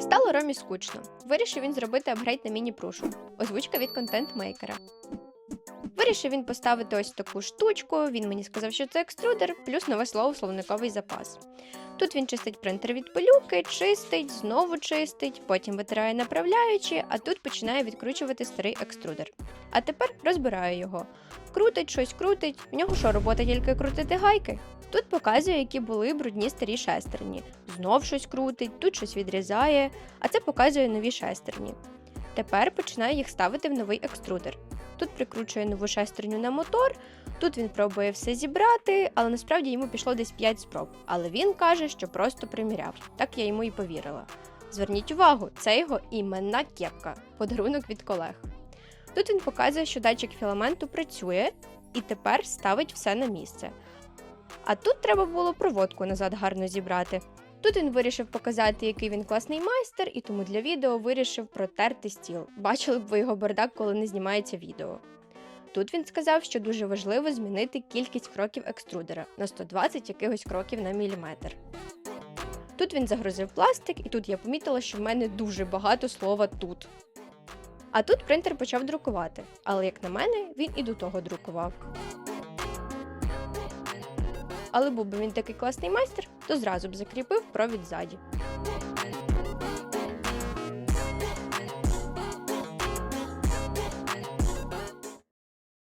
Стало Ромі скучно. Вирішив він зробити апгрейд на міні-прушу. Озвучка від контент-мейкера. Вирішив він поставити ось таку штучку. Він мені сказав, що це екструдер, плюс нове слово словниковий запас. Тут він чистить принтер від пилюки, чистить, знову чистить, потім витирає направляючи, а тут починає відкручувати старий екструдер. А тепер розбираю його. Крутить щось крутить. В нього що, робота тільки крутити гайки? Тут показує, які були брудні старі шестерні. Знов щось крутить, тут щось відрізає, а це показує нові шестерні. Тепер починає їх ставити в новий екструдер. Тут прикручує нову шестерню на мотор, тут він пробує все зібрати, але насправді йому пішло десь 5 спроб. Але він каже, що просто приміряв. Так я йому і повірила. Зверніть увагу, це його іменна кепка, подарунок від колег. Тут він показує, що датчик філаменту працює і тепер ставить все на місце. А тут треба було проводку назад гарно зібрати. Тут він вирішив показати, який він класний майстер, і тому для відео вирішив протерти стіл. Бачили б ви його бардак, коли не знімається відео. Тут він сказав, що дуже важливо змінити кількість кроків екструдера на 120 якихось кроків на міліметр. Тут він загрузив пластик, і тут я помітила, що в мене дуже багато слова тут. А тут принтер почав друкувати, але як на мене, він і до того друкував. Але був би він такий класний майстер, то зразу б закріпив провід ззаді.